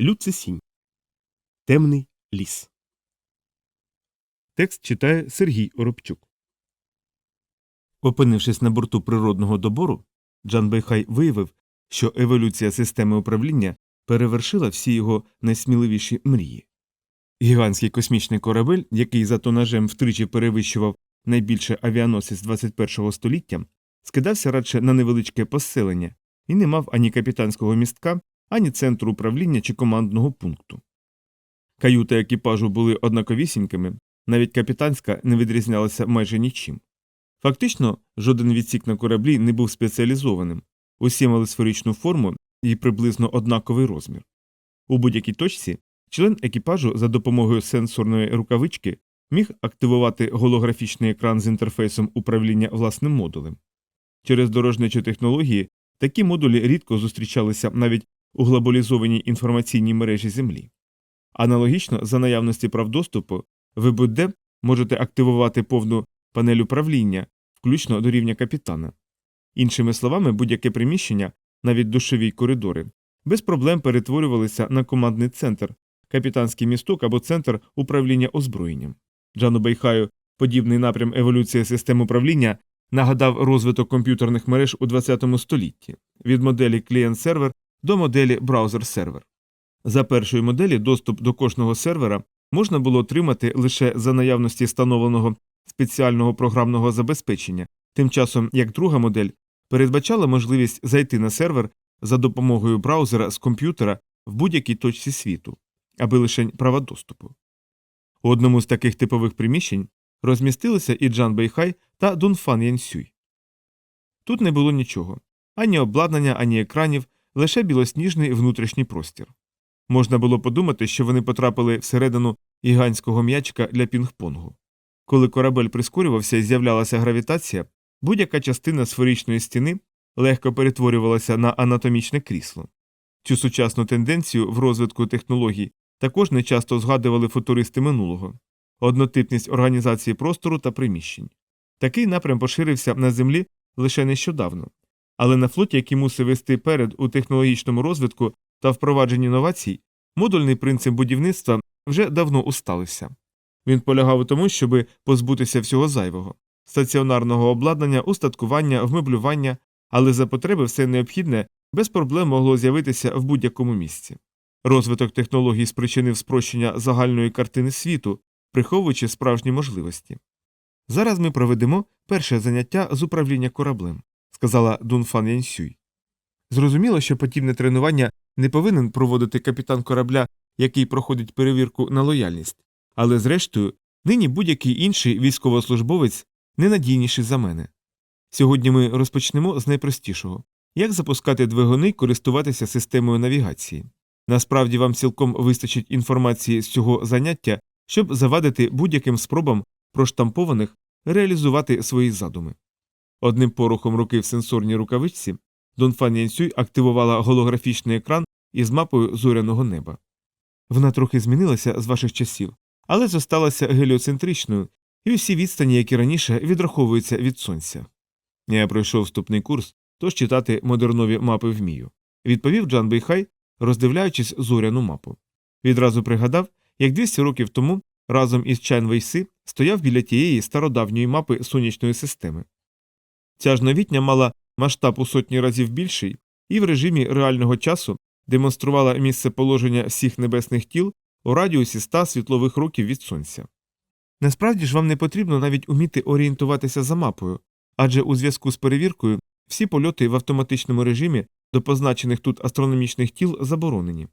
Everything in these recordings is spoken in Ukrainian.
Люцисінь. Темний ліс. Текст читає Сергій Оробчук. Опинившись на борту природного добору, Джан Бейхай виявив, що еволюція системи управління перевершила всі його найсміливіші мрії. Гігантський космічний корабель, який за тонажем втричі перевищував найбільше авіаносець 21 століття, скидався радше на невеличке поселення і не мав ані капітанського містка, ані центру управління чи командного пункту. Каюти екіпажу були однаковісінькими, навіть капітанська не відрізнялася майже нічим. Фактично, жоден відсік на кораблі не був спеціалізованим, усі мали сферичну форму і приблизно однаковий розмір. У будь-якій точці член екіпажу за допомогою сенсорної рукавички міг активувати голографічний екран з інтерфейсом управління власним модулем. Через дорожничі технології такі модулі рідко зустрічалися навіть у глобалізованій інформаційній мережі Землі. Аналогічно, за наявності прав доступу, ви будь-де можете активувати повну панель управління, включно до рівня капітана. Іншими словами, будь-яке приміщення, навіть душові коридори, без проблем перетворювалися на командний центр, капітанський місток або центр управління озброєнням. Джану Бейхаю подібний напрям еволюції систем управління нагадав розвиток комп'ютерних мереж у ХХ столітті від моделі клієнт-сервер до моделі браузер-сервер. За першої моделі доступ до кожного сервера можна було отримати лише за наявності встановленого спеціального програмного забезпечення, тим часом як друга модель передбачала можливість зайти на сервер за допомогою браузера з комп'ютера в будь-якій точці світу, аби лише права доступу. У одному з таких типових приміщень розмістилися і Джан Бейхай та Дунфан Янсюй. Тут не було нічого ані обладнання, ані екранів, лише білосніжний внутрішній простір. Можна було подумати, що вони потрапили всередину гігантського м'ячка для пінг-понгу. Коли корабель прискорювався і з'являлася гравітація, будь-яка частина сферичної стіни легко перетворювалася на анатомічне крісло. Цю сучасну тенденцію в розвитку технологій також нечасто згадували футуристи минулого однотипність організації простору та приміщень. Такий напрям поширився на землі лише нещодавно, але на флоті, який мусив вести перед у технологічному розвитку та впровадженні новацій, модульний принцип будівництва вже давно усталився. Він полягав у тому, щоб позбутися всього зайвого стаціонарного обладнання, устаткування, вмеблювання, але за потреби все необхідне без проблем могло з'явитися в будь-якому місці. Розвиток технологій спричинив спрощення загальної картини світу, приховуючи справжні можливості. Зараз ми проведемо перше заняття з управління кораблем, сказала Дунфан Янсюй. Зрозуміло, що подібне тренування не повинен проводити капітан корабля, який проходить перевірку на лояльність, але зрештою, нині будь-який інший військовослужбовець ненадійніший за мене. Сьогодні ми розпочнемо з найпростішого як запускати двигуни і користуватися системою навігації. Насправді вам цілком вистачить інформації з цього заняття, щоб завадити будь-яким спробам проштампованих реалізувати свої задуми. Одним порухом руки в сенсорній рукавичці Донфан Янсюй активувала голографічний екран із мапою зоряного неба. Вона трохи змінилася з ваших часів, але зосталася геліоцентричною, і усі відстані, які раніше відраховуються від сонця. Я пройшов вступний курс, тож читати модернові мапи вмію, відповів Джан Бейхай, роздивляючись зоряну мапу. Відразу пригадав, як 200 років тому разом із Чайн Вейси стояв біля тієї стародавньої мапи сонячної системи. Ця ж новітня мала масштаб у сотні разів більший і в режимі реального часу демонструвала місце положення всіх небесних тіл у радіусі 100 світлових років від сонця. Насправді ж вам не потрібно навіть уміти орієнтуватися за мапою, адже у зв'язку з перевіркою всі польоти в автоматичному режимі до позначених тут астрономічних тіл заборонені.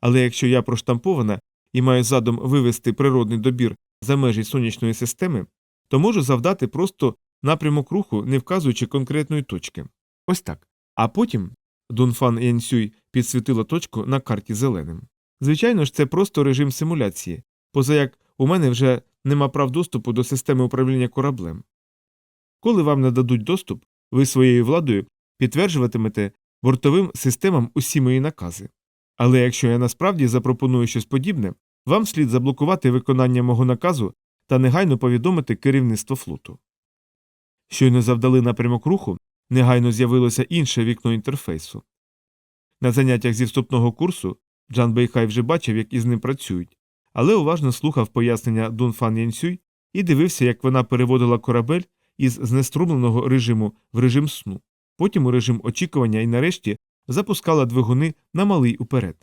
Але якщо я проштампована і маю задум вивести природний добір за межі сонячної системи, то можу завдати просто напрямок руху, не вказуючи конкретної точки. Ось так. А потім Дунфан Янсюй підсвітила точку на карті зеленим. Звичайно ж, це просто режим симуляції, поза як у мене вже нема прав доступу до системи управління кораблем. Коли вам нададуть доступ, ви своєю владою підтверджуватимете бортовим системам усі мої накази. Але якщо я насправді запропоную щось подібне, вам слід заблокувати виконання мого наказу та негайно повідомити керівництво флоту. Щойно завдали напрямок руху, негайно з'явилося інше вікно інтерфейсу. На заняттях зі вступного курсу Джан Бейхай вже бачив, як із ним працюють, але уважно слухав пояснення Дун Фан Янсюй і дивився, як вона переводила корабель із знеструмленого режиму в режим сну, потім у режим очікування і нарешті запускала двигуни на малий уперед.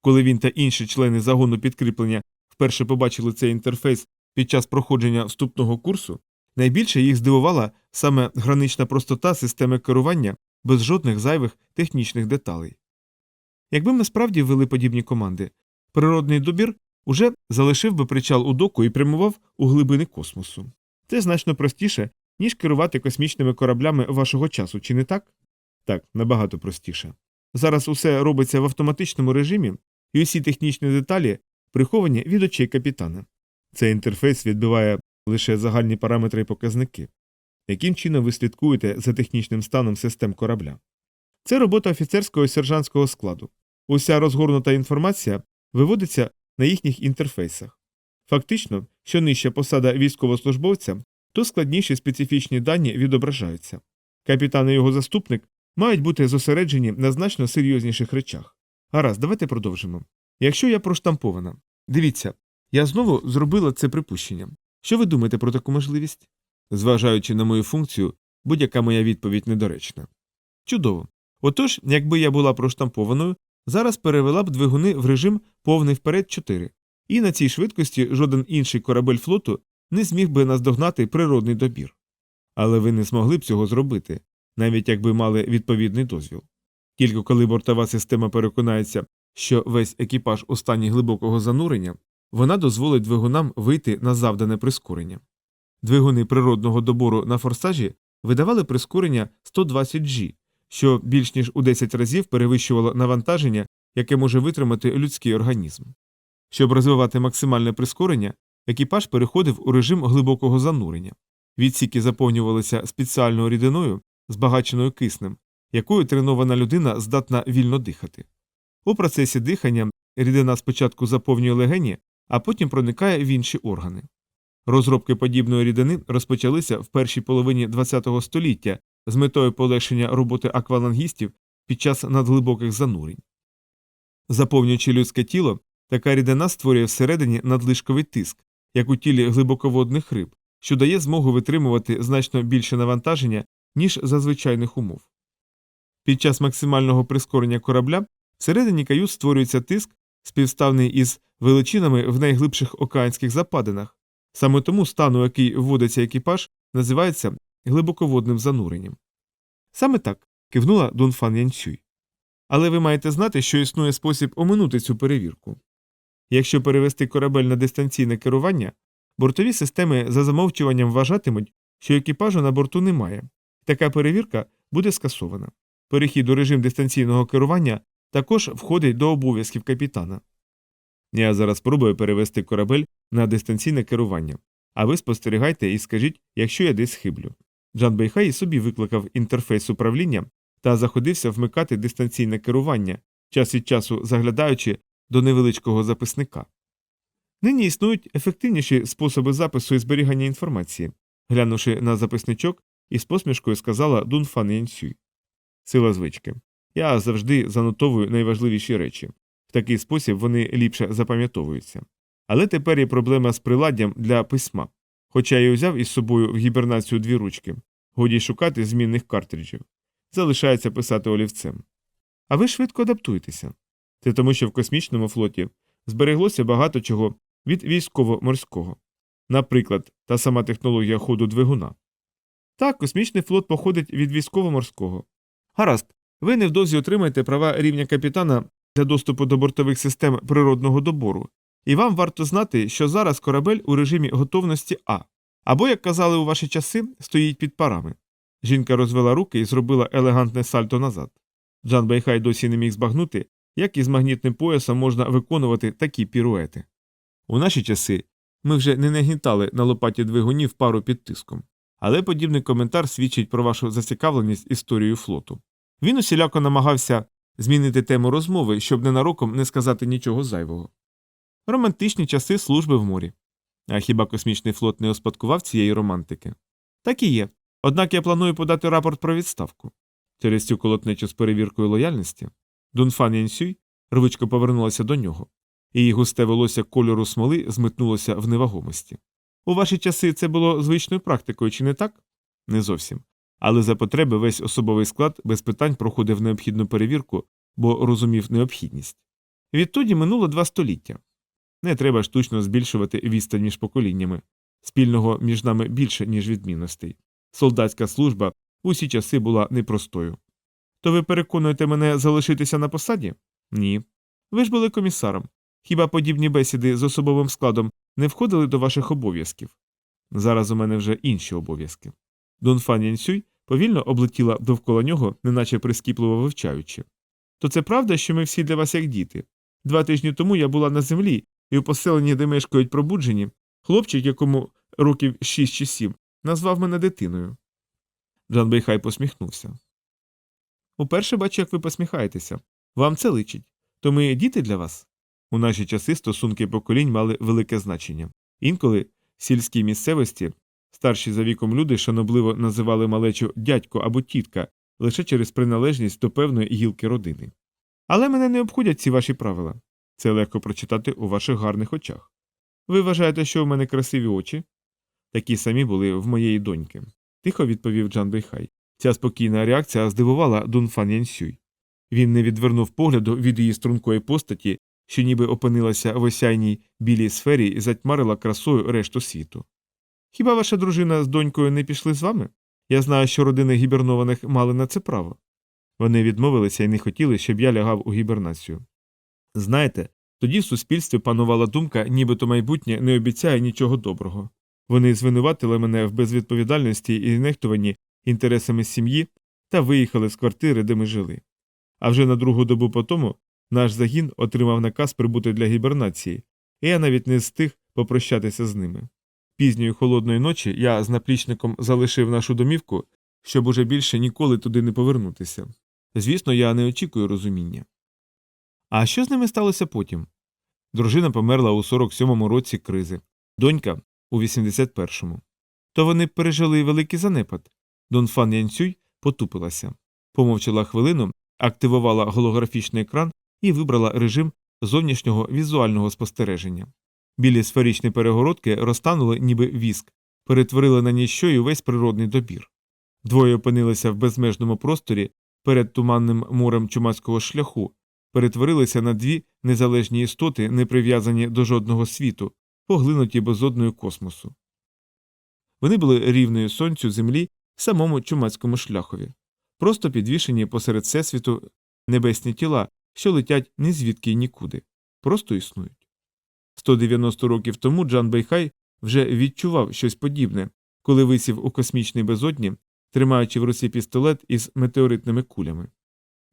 Коли він та інші члени загону підкріплення вперше побачили цей інтерфейс під час проходження вступного курсу, найбільше їх здивувала саме гранична простота системи керування без жодних зайвих технічних деталей. Якби ми справді ввели подібні команди, природний добір уже залишив би причал у доку і прямував у глибини космосу. Це значно простіше, ніж керувати космічними кораблями вашого часу, чи не так? Так, набагато простіше. Зараз усе робиться в автоматичному режимі, і усі технічні деталі приховані від очей капітана. Цей інтерфейс відбиває лише загальні параметри і показники. Яким чином ви слідкуєте за технічним станом систем корабля? Це робота офіцерського і сержантського складу. Уся розгорнута інформація виводиться на їхніх інтерфейсах. Фактично, що нижча посада військовослужбовця, то складніші специфічні дані відображаються. Капітан і його заступник мають бути зосереджені на значно серйозніших речах. Гаразд, давайте продовжимо. Якщо я проштампована, дивіться, я знову зробила це припущення. Що ви думаєте про таку можливість? Зважаючи на мою функцію, будь-яка моя відповідь недоречна. Чудово. Отож, якби я була проштампованою, зараз перевела б двигуни в режим повний вперед 4, і на цій швидкості жоден інший корабель флоту не зміг би наздогнати природний добір. Але ви не змогли б цього зробити, навіть якби мали відповідний дозвіл. Тільки коли бортова система переконається, що весь екіпаж у стані глибокого занурення, вона дозволить двигунам вийти на завдане прискорення. Двигуни природного добору на форсажі видавали прискорення 120 G, що більш ніж у 10 разів перевищувало навантаження, яке може витримати людський організм. Щоб розвивати максимальне прискорення, екіпаж переходив у режим глибокого занурення. Відсіки заповнювалися спеціальною рідиною, збагаченою киснем, якою тренована людина здатна вільно дихати. У процесі дихання рідина спочатку заповнює легені, а потім проникає в інші органи. Розробки подібної рідини розпочалися в першій половині ХХ століття з метою полегшення роботи аквалангістів під час надглибоких занурень. Заповнюючи людське тіло, така рідина створює всередині надлишковий тиск, як у тілі глибоководних риб, що дає змогу витримувати значно більше навантаження, ніж за звичайних умов. Під час максимального прискорення корабля всередині кают створюється тиск, співставний із величинами в найглибших океанських западинах, саме тому стан, у який вводиться екіпаж, називається глибоководним зануренням. Саме так кивнула Дунфан Янцюй. Але ви маєте знати, що існує спосіб оминути цю перевірку. Якщо перевести корабель на дистанційне керування, бортові системи за замовчуванням вважатимуть, що екіпажу на борту немає. Така перевірка буде скасована. Перехід у режим дистанційного керування також входить до обов'язків капітана. Я зараз спробую перевести корабель на дистанційне керування, а ви спостерігайте і скажіть, якщо я десь хиблю. Джан Бейхай собі викликав інтерфейс управління та заходився вмикати дистанційне керування, час від часу заглядаючи до невеличкого записника. Нині існують ефективніші способи запису і зберігання інформації, глянувши на записничок, із посмішкою сказала Дун Фан Янсюй. Сила звички. Я завжди занотовую найважливіші речі. В такий спосіб вони ліпше запам'ятовуються. Але тепер є проблема з приладдям для письма. Хоча я й узяв із собою в гібернацію дві ручки, годі шукати змінних картриджів. Залишається писати олівцем. А ви швидко адаптуєтеся. Це тому, що в космічному флоті збереглося багато чого від військово-морського. Наприклад, та сама технологія ходу двигуна. Так, космічний флот походить від військово-морського. Гаразд, ви невдовзі отримаєте права рівня капітана для доступу до бортових систем природного добору, і вам варто знати, що зараз корабель у режимі готовності А, або, як казали у ваші часи, стоїть під парами. Жінка розвела руки і зробила елегантне сальто назад. Джан Байхай досі не міг збагнути, як із магнітним поясом можна виконувати такі піруети. У наші часи ми вже не нагнітали на лопаті двигунів пару під тиском, але подібний коментар свідчить про вашу зацікавленість історією флоту. Він усіляко намагався змінити тему розмови, щоб ненароком не сказати нічого зайвого. Романтичні часи служби в морі. А хіба космічний флот не успадкував цієї романтики? Так і є. Однак я планую подати рапорт про відставку. Через цю колотнечу з перевіркою лояльності Дунфан Янсюй Рвичко повернулася до нього. Її густе волосся кольору смоли змитнулося в невагомості. У ваші часи це було звичною практикою, чи не так? Не зовсім. Але за потреби весь особовий склад без питань проходив необхідну перевірку, бо розумів необхідність. Відтоді минуло два століття. Не треба штучно збільшувати відстань між поколіннями. Спільного між нами більше, ніж відмінностей. Солдатська служба усі часи була непростою. То ви переконуєте мене залишитися на посаді? Ні. Ви ж були комісаром. Хіба подібні бесіди з особовим складом не входили до ваших обов'язків? Зараз у мене вже інші обов'язки. Дон Фан Янсюй повільно облетіла довкола нього, неначе прискіпливо вивчаючи. То це правда, що ми всі для вас як діти. Два тижні тому я була на землі, і у поселенні, де мешкають пробуджені, хлопчик, якому років шість чи сім, назвав мене дитиною. Джан Бейхай посміхнувся. Уперше бачу, як ви посміхаєтеся. Вам це личить. То ми діти для вас? У наші часи стосунки поколінь мали велике значення. Інколи в сільській місцевості старші за віком люди шанобливо називали малечу дядько або тітка лише через приналежність до певної гілки родини. Але мене не обходять ці ваші правила. Це легко прочитати у ваших гарних очах. Ви вважаєте, що в мене красиві очі? Такі самі були в моєї доньки, тихо відповів Джан Бейхай. Ця спокійна реакція здивувала Дун Фан Янсюй. Він не відвернув погляду від її стрункої постаті, що ніби опинилася в осяйній білій сфері і затьмарила красою решту світу. Хіба ваша дружина з донькою не пішли з вами? Я знаю, що родини гібернованих мали на це право. Вони відмовилися і не хотіли, щоб я лягав у гібернацію. Знаєте, тоді в суспільстві панувала думка, нібито майбутнє не обіцяє нічого доброго. Вони звинуватили мене в безвідповідальності і нехтуванні інтересами сім'ї та виїхали з квартири, де ми жили. А вже на другу добу по тому наш загін отримав наказ прибути для гібернації, і я навіть не встиг попрощатися з ними. Пізньої холодної ночі я з наплічником залишив нашу домівку, щоб уже більше ніколи туди не повернутися. Звісно, я не очікую розуміння. А що з ними сталося потім? Дружина померла у 47-му році кризи, донька у 81-му. То вони пережили великий занепад. Дон Фан Янцюй потупилася, помовчала хвилину, активувала голографічний екран і вибрала режим зовнішнього візуального спостереження. Білі сферичні перегородки розтанули, ніби віск, перетворили на ніщо й увесь природний добір. Двоє опинилися в безмежному просторі перед туманним морем чумацького шляху, перетворилися на дві незалежні істоти, не прив'язані до жодного світу, поглинуті безодною космосу. Вони були рівною сонцю землі самому чумацькому шляхові, просто підвішені посеред всесвіту небесні тіла, що летять ні звідки й нікуди, просто існують. 190 років тому Джан Бейхай вже відчував щось подібне, коли висів у космічній безодні, тримаючи в руці пістолет із метеоритними кулями.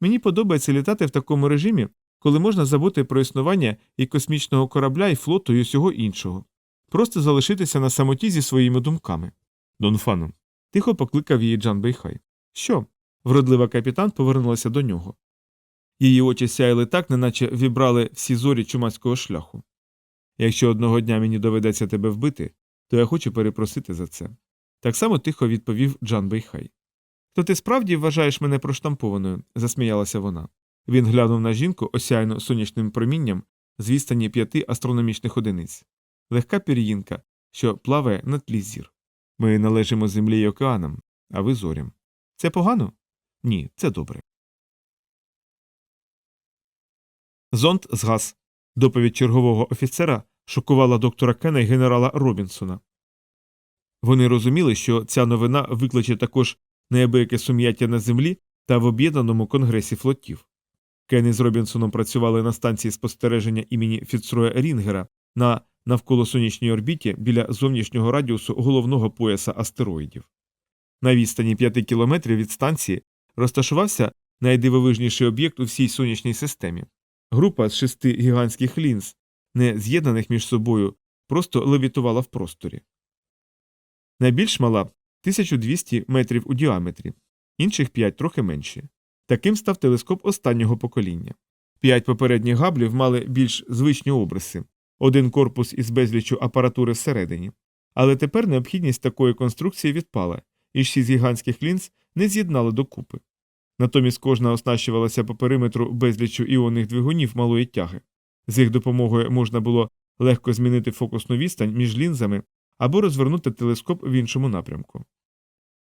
Мені подобається літати в такому режимі, коли можна забути про існування і космічного корабля, і флоту, і усього іншого, просто залишитися на самоті зі своїми думками. Донфану. Тихо покликав її Джан Бейхай. Що? Вродлива капітан повернулася до нього. Її очі сяяли так, неначе вібрали всі зорі чумацького шляху. Якщо одного дня мені доведеться тебе вбити, то я хочу перепросити за це. Так само тихо відповів Джан Бейхай. То ти справді вважаєш мене проштампованою, засміялася вона. Він глянув на жінку, осяяну сонячним промінням з відстані п'яти астрономічних одиниць. Легка пір'їнка, що плаває на тлі зір. Ми належимо землі й океанам, а ви зорям. Це погано? Ні, це добре. Зонд згас. Доповідь чергового офіцера шокувала доктора Кена і генерала Робінсона. Вони розуміли, що ця новина викличе також неабияке сум'яття на землі та в об'єднаному конгресі флотів. Кен із Робінсоном працювали на станції спостереження імені Фіцроя Рінгера на навколосонячній орбіті біля зовнішнього радіусу головного пояса астероїдів. На відстані 5 кілометрів від станції розташувався найдивовижніший об'єкт у всій сонячній системі. Група з шести гігантських лінз, не з'єднаних між собою, просто левітувала в просторі. Найбільш мала 1200 метрів у діаметрі, інших 5 трохи менші. Таким став телескоп останнього покоління. П'ять попередніх габлів мали більш звичні обриси, один корпус із безлічу апаратури всередині. Але тепер необхідність такої конструкції відпала, і шість гігантських лінз не з'єднали докупи. Натомість кожна оснащувалася по периметру безлічу іонних двигунів малої тяги. З їх допомогою можна було легко змінити фокусну відстань між лінзами або розвернути телескоп в іншому напрямку.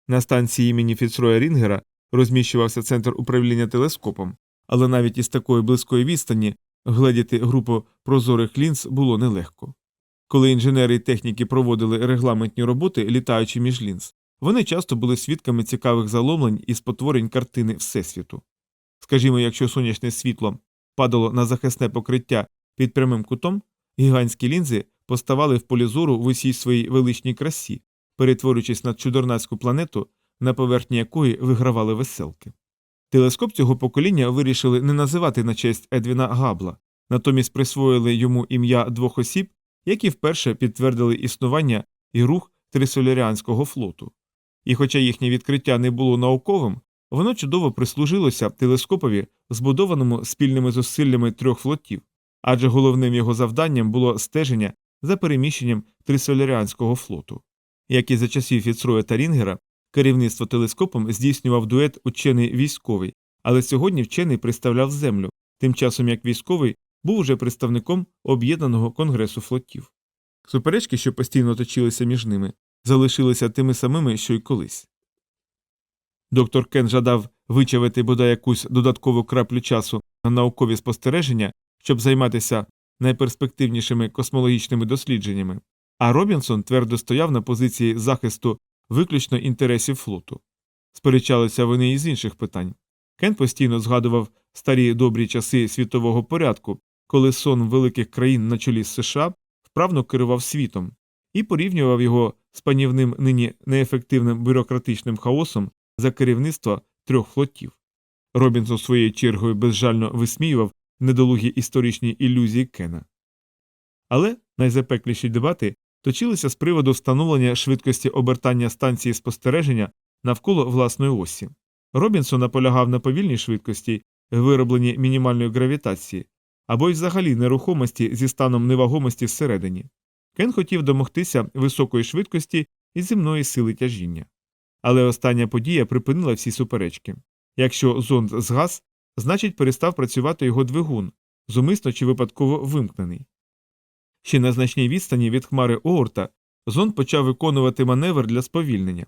На станції імені Фіцроя Рінгера розміщувався центр управління телескопом, але навіть із такої близької відстані гледіти групу прозорих лінз було нелегко. Коли інженери і техніки проводили регламентні роботи, літаючи між лінз, вони часто були свідками цікавих заломлень і спотворень картини Всесвіту. Скажімо, якщо сонячне світло падало на захисне покриття під прямим кутом, гігантські лінзи поставали в полі зору в усій своїй величній красі, перетворюючись на чудернацьку планету, на поверхні якої вигравали веселки. Телескоп цього покоління вирішили не називати на честь Едвіна Габла, натомість присвоїли йому ім'я двох осіб, які вперше підтвердили існування і рух трисоляріанського флоту. І хоча їхнє відкриття не було науковим, воно чудово прислужилося телескопові, збудованому спільними зусиллями трьох флотів, адже головним його завданням було стеження за переміщенням трисоляріанського флоту. Як і за часів Фіцроя та Рінгера, керівництво телескопом здійснював дует учений військовий, але сьогодні вчений представляв землю, тим часом як військовий був уже представником об'єднаного конгресу флотів. Суперечки, що постійно точилися між ними, залишилися тими самими, що й колись. Доктор Кен жадав вичавити бодай якусь додаткову краплю часу на наукові спостереження, щоб займатися найперспективнішими космологічними дослідженнями, а Робінсон твердо стояв на позиції захисту виключно інтересів флоту. Сперечалися вони і з інших питань. Кен постійно згадував старі добрі часи світового порядку, коли сон великих країн на чолі з США вправно керував світом, і порівнював його з панівним нині неефективним бюрократичним хаосом за керівництва трьох флотів. Робінсон своєю чергою безжально висміював недолугі історичні ілюзії Кена. Але найзапекліші дебати точилися з приводу встановлення швидкості обертання станції спостереження навколо власної осі. Робінсон наполягав на повільній швидкості, виробленні мінімальної гравітації, або й взагалі нерухомості зі станом невагомості всередині. Кен хотів домогтися високої швидкості і земної сили тяжіння. Але остання подія припинила всі суперечки. Якщо зонд згас, значить перестав працювати його двигун, зумисно чи випадково вимкнений. Ще на значній відстані від хмари Оорта зонд почав виконувати маневр для сповільнення,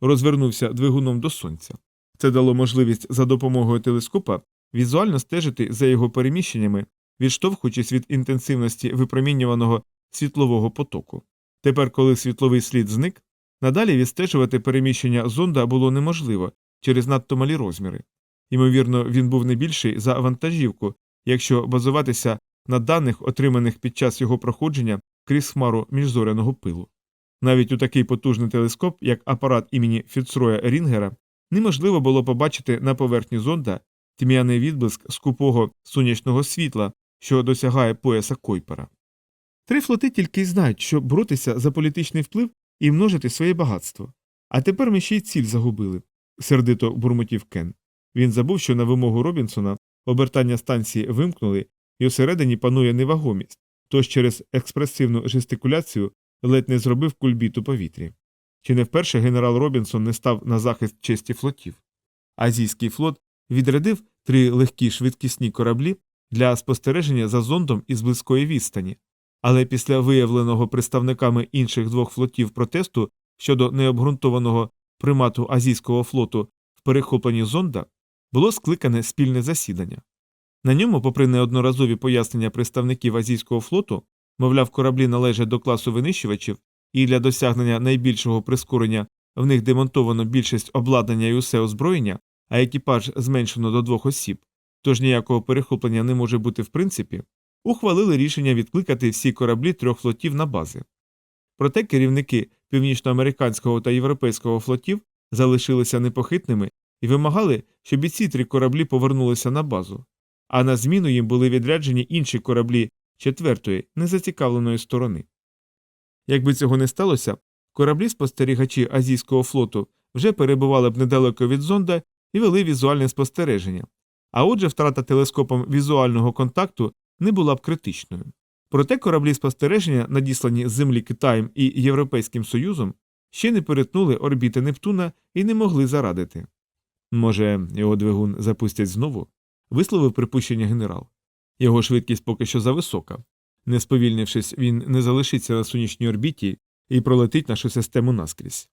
розвернувся двигуном до сонця. Це дало можливість за допомогою телескопа візуально стежити за його переміщеннями, відштовхуючись від інтенсивності випромінюваного світлового потоку. Тепер, коли світловий слід зник, надалі відстежувати переміщення зонда було неможливо через надто малі розміри. Ймовірно, він був не більший за вантажівку, якщо базуватися на даних, отриманих під час його проходження крізь хмару міжзоряного пилу. Навіть у такий потужний телескоп, як апарат імені Фіцроя Рінгера, неможливо було побачити на поверхні зонда тьмяний відблиск скупого сонячного світла, що досягає пояса Койпера. Три флоти тільки й знають, що боротися за політичний вплив і множити своє багатство. А тепер ми ще й ціль загубили, сердито бурмотів Кен. Він забув, що на вимогу Робінсона обертання станції вимкнули, і усередині панує невагомість, тож через експресивну жестикуляцію ледь не зробив кульбіт у повітрі. Чи не вперше генерал Робінсон не став на захист честі флотів? Азійський флот відрядив три легкі швидкісні кораблі для спостереження за зондом із близької відстані, але після виявленого представниками інших двох флотів протесту щодо необґрунтованого примату азійського флоту в перехопленні зонда було скликане спільне засідання. На ньому, попри неодноразові пояснення представників азійського флоту, мовляв, кораблі належать до класу винищувачів, і для досягнення найбільшого прискорення в них демонтовано більшість обладнання і усе озброєння, а екіпаж зменшено до двох осіб, тож ніякого перехоплення не може бути в принципі, ухвалили рішення відкликати всі кораблі трьох флотів на бази. Проте керівники північноамериканського та європейського флотів залишилися непохитними і вимагали, щоб і ці три кораблі повернулися на базу, а на зміну їм були відряджені інші кораблі четвертої, незацікавленої сторони. Якби цього не сталося, кораблі спостерігачі азійського флоту вже перебували б недалеко від зонда і вели візуальне спостереження, а отже, втрата телескопом візуального контакту не була б критичною. Проте кораблі спостереження, надіслані з землі Китаєм і Європейським Союзом, ще не перетнули орбіти Нептуна і не могли зарадити. Може, його двигун запустять знову? Висловив припущення генерал. Його швидкість поки що зависока. Не сповільнившись, він не залишиться на сонячній орбіті і пролетить нашу систему наскрізь.